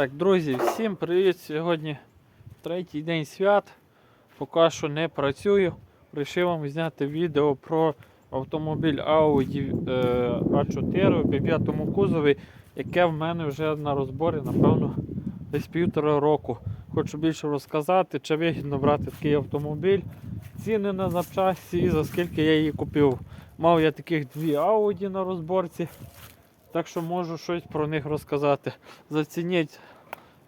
Так, друзі, всім привіт! Сьогодні третій день свят. Поки що не працюю. Рішив вам зняти відео про автомобіль Audi е, A4 в 5 кузові, яке в мене вже на розборі, напевно, десь півтора року. Хочу більше розказати, чи вигідно брати такий автомобіль, ціни на запчасті і за скільки я її купив. Мав я таких дві Audi на розборці, так що можу щось про них розказати. Зацініть.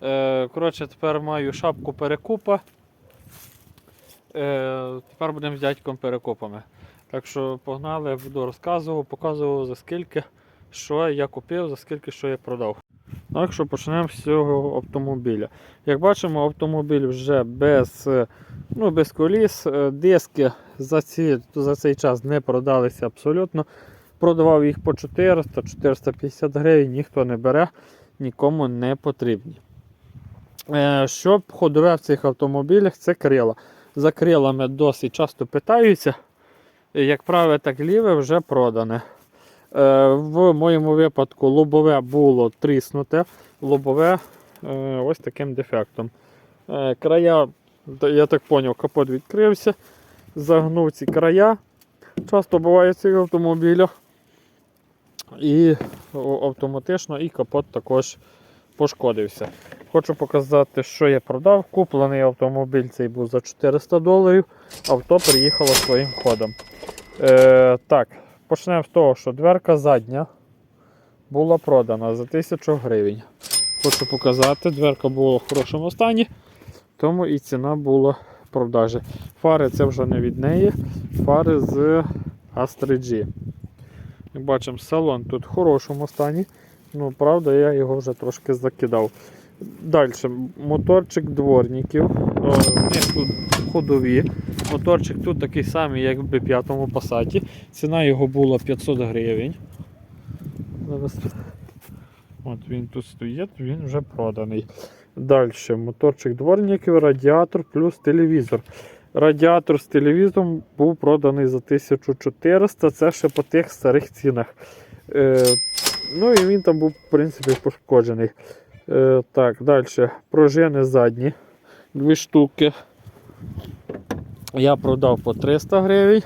Е, коротше, тепер маю шапку перекупа. Е, тепер будемо з дядьком перекупами. Так що погнали, буду розказував, показував за скільки, що я купив, за скільки що я продав. Так що почнемо з цього автомобіля. Як бачимо, автомобіль вже без, е, ну, без коліс, диски за, ці, за цей час не продалися абсолютно. Продавав їх по 400-450 гривень, ніхто не бере, нікому не потрібні. Е, Що ходове в цих автомобілях, це крила. За крилами досить часто питаються. Як праве, так ліве вже продане. Е, В моєму випадку лобове було тріснуте, лобове е, ось таким дефектом. Края, я так зрозумів, капот відкрився, загнув ці края. Часто буває в цих автомобілях. І автоматично і капот також пошкодився. Хочу показати, що я продав. Куплений автомобіль цей був за 400 доларів, авто приїхало своїм ходом. Е, так, почнемо з того, що дверка задня була продана за 1000 гривень. Хочу показати, дверка була в хорошому стані, тому і ціна була в продажі. Фари це вже не від неї, фари з Astra G. Бачимо, салон тут в хорошому стані. Ну, правда, я його вже трошки закидав. Далі, моторчик дворників. О, них тут ходові. Моторчик тут такий самий, як в B5 Passat. Ціна його була 500 гривень. Зараз. От він тут стоїть, він вже проданий. Далі, моторчик дворників, радіатор плюс телевізор. Радіатор з телевізором був проданий за 1400, це ще по тих старих цінах. Ну і він там був, в принципі, пошкоджений. Е, так, далі. Пружини задні. Дві штуки. Я продав по 300 гривень.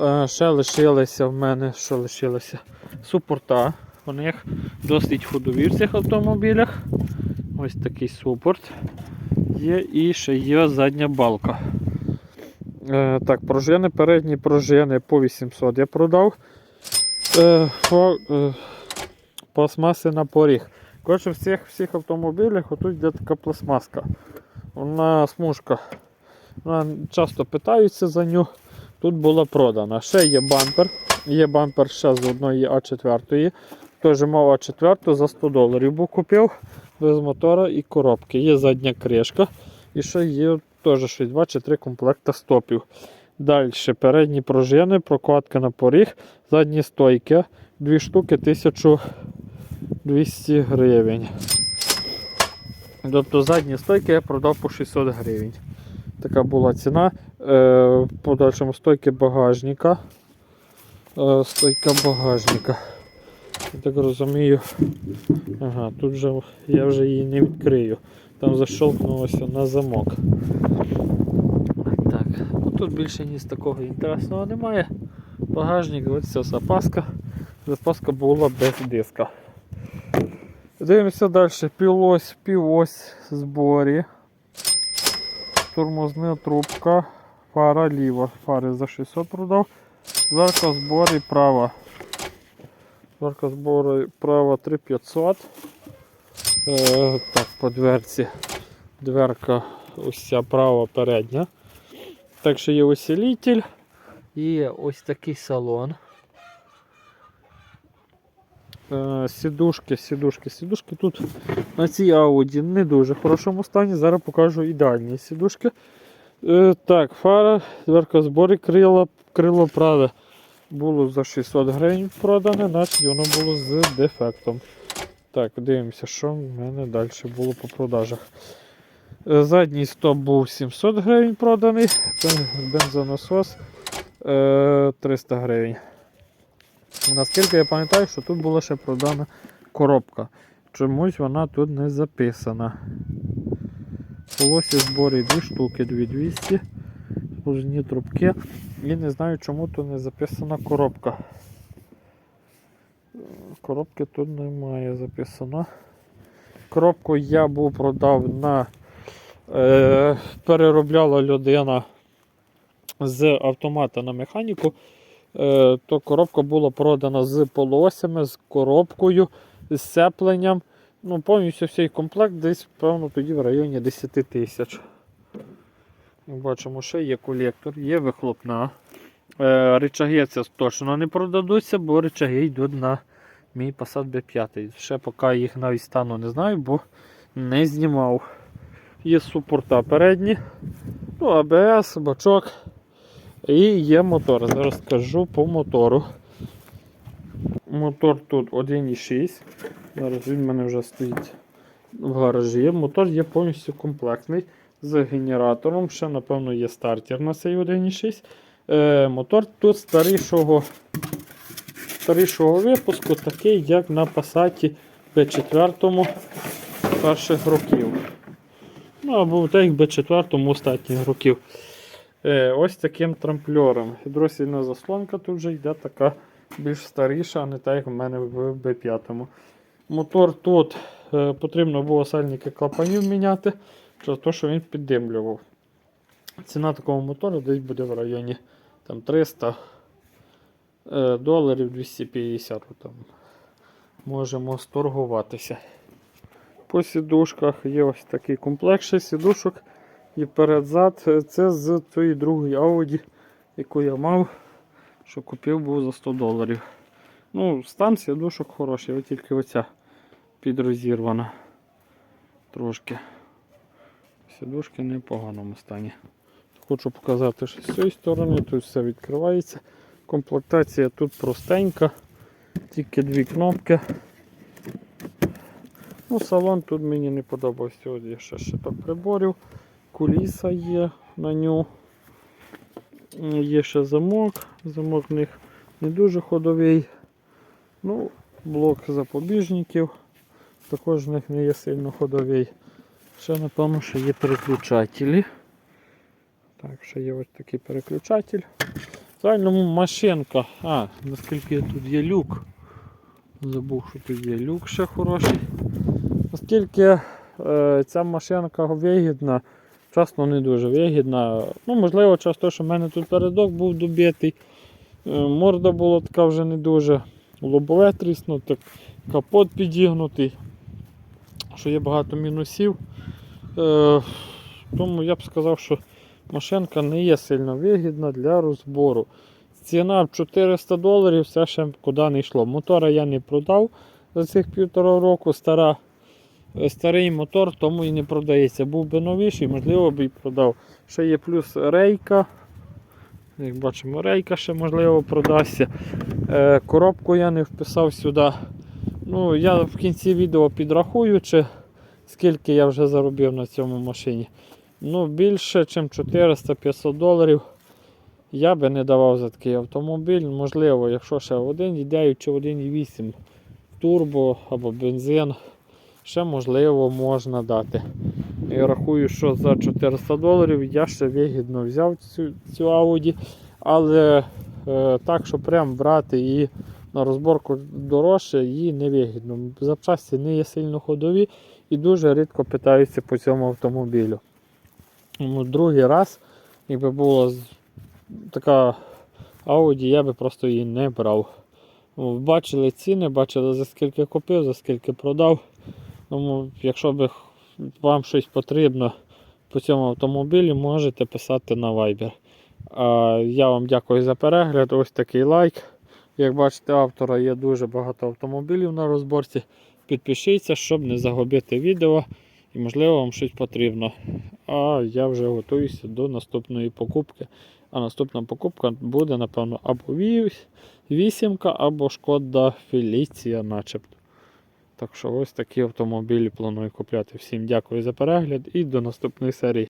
Е, ще лишилися в мене, що лишилося? Супорта. У них досить ходові в цих автомобілях. Ось такий супорт. Є і ще є задня балка. Е, так, пружини, передні пружини по 800 я продав. Е, фо, е, пластмаси на поріг. Коротше, в цих всіх автомобілях отут йде така пластмаска. Вона смужка. Вона часто питаються за нього. Тут була продана. Ще є бампер. Є бампер ще з одної А4. Теж мав А4 за 100 доларів був купив без мотора і коробки. Є задня кришка. І ще є теж щось 2 чи 3 комплекта стопів. Далі передні пружини, прокладка на поріг, задні стойки. Дві штуки 1200 гривень. Тобто задні стойки я продав по 600 гривень. Така була ціна. Е, в подальшому стойки багажника. Е, стойка багажника. Я так розумію. Ага, тут вже я вже її не відкрию. Там защолкнулося на замок. Тут більше ні з такого інтересного немає. Багажник, ось ця запаска. Запаска була без диска. Дивимося далі. Півось, півось зборі. Тормозна трубка. Фара ліва. Фари за 600 продав. Дверка зборі права. Дверка збору права 3500. Е, так, по дверці. Дверка ось ця права передня. Так що є усилитель. Є ось такий салон. Е, Сідушки, сідушки, сідушки тут на цій Audi не дуже в хорошому стані. Зараз покажу ідеальні сідушки. Е, так, фара, дверка зборі, крило, крило праве було за 600 гривень продане, значить воно було з дефектом. Так, дивимося, що в мене далі було по продажах. Е, Задній стоп був 700 гривень проданий, бен- бензонасос е, 300 гривень. Наскільки я пам'ятаю, що тут була ще продана коробка. чомусь вона тут не записана. Полосі зборі дві штуки, 2200, лужні трубки. І не знаю, чому тут не записана коробка. Е, Коробки тут немає записано. Коробку я був продав на е, переробляла людина з автомата на механіку. Е, то коробка була продана з полосями, з коробкою, з сцепленням. Ну, повністю всій комплект десь, певно, тоді в районі 10 тисяч. Бачимо, ще є колектор, є вихлопна. Е, речаги це точно не продадуться, бо речаги йдуть на мій Passat B5. Ще поки їх навіть стану не знаю, бо не знімав. Є супорта передні, ну, АБС, бачок. І є мотор. Зараз скажу по мотору. Мотор тут 1,6. Зараз він в мене вже стоїть в гаражі. Мотор є повністю комплектний з генератором. Ще, напевно, є стартер на цей 1,6. Е, мотор тут старішого, старішого випуску, такий, як на Passat B4 перших років. Ну, або так, як B4 останніх років. Е, ось таким трамплером. Гідросильна заслонка тут вже йде така більш старіша, а не так, як в мене в B5. Мотор тут е, потрібно було сальники клапанів міняти, через те, що він піддимлював. Ціна такого мотору десь буде в районі там, 300 е, доларів 250. Там. Можемо сторгуватися. По сідушках є ось такий комплект сідушок і перед-зад. Це з цієї другої Audi, яку я мав, що купив був за 100 доларів. Ну, стан сідушок хороший, тільки оця підрозірвана трошки. Сідушки не в поганому стані. Хочу показати, що з цієї сторони тут все відкривається. Комплектація тут простенька, тільки дві кнопки. Ну, салон тут мені не подобався. Ось ще щиток приборів, куліса є на нього. Є ще замок. Замок в них не дуже ходовий. Ну, блок запобіжників. Також в них не є сильно ходовий. Ще, напевно, що є переключателі. Так, ще є ось такий переключатель. В загальному машинка. А, наскільки тут є люк. Забув, що тут є люк ще хороший. Наскільки е, ця машинка вигідна, чесно не дуже вигідна. Ну, можливо, через те, що в мене тут передок був добитий. Е, морда була така вже не дуже. Лобове тріснуте, капот підігнутий, що є багато мінусів. Е, тому я б сказав, що машинка не є сильно вигідна для розбору. Ціна в 400 доларів, все ще куди не йшло. Мотора я не продав за цих півтора року. Стара, старий мотор, тому і не продається. Був би новіший, можливо б і продав. Ще є плюс рейка. Як бачимо, рейка ще можливо продасться. Е, коробку я не вписав сюди. Ну, я в кінці відео підрахую, чи скільки я вже заробив на цьому машині. Ну, більше, ніж 400-500 доларів я би не давав за такий автомобіль. Можливо, якщо ще 1,9 чи 1,8 турбо або бензин, ще можливо можна дати. Я рахую, що за 400 доларів я ще вигідно взяв цю, цю Audi, але е, так, що прям брати її на розборку дорожче, її не вигідно. Запчасті не є сильно ходові і дуже рідко питаються по цьому автомобілю. Тому другий раз, якби була така Audi, я би просто її не брав. Бачили ціни, бачили за скільки купив, за скільки продав. Тому, якщо б вам щось потрібно по цьому автомобілі, можете писати на Viber. А, я вам дякую за перегляд. Ось такий лайк. Як бачите, автора є дуже багато автомобілів на розборці. Підпишіться, щоб не загубити відео і можливо вам щось потрібно. А я вже готуюся до наступної покупки. А наступна покупка буде, напевно, або вісімка, або шкода Феліція, начебто. Так що ось такі автомобілі планую купляти. Всім дякую за перегляд і до наступної серії.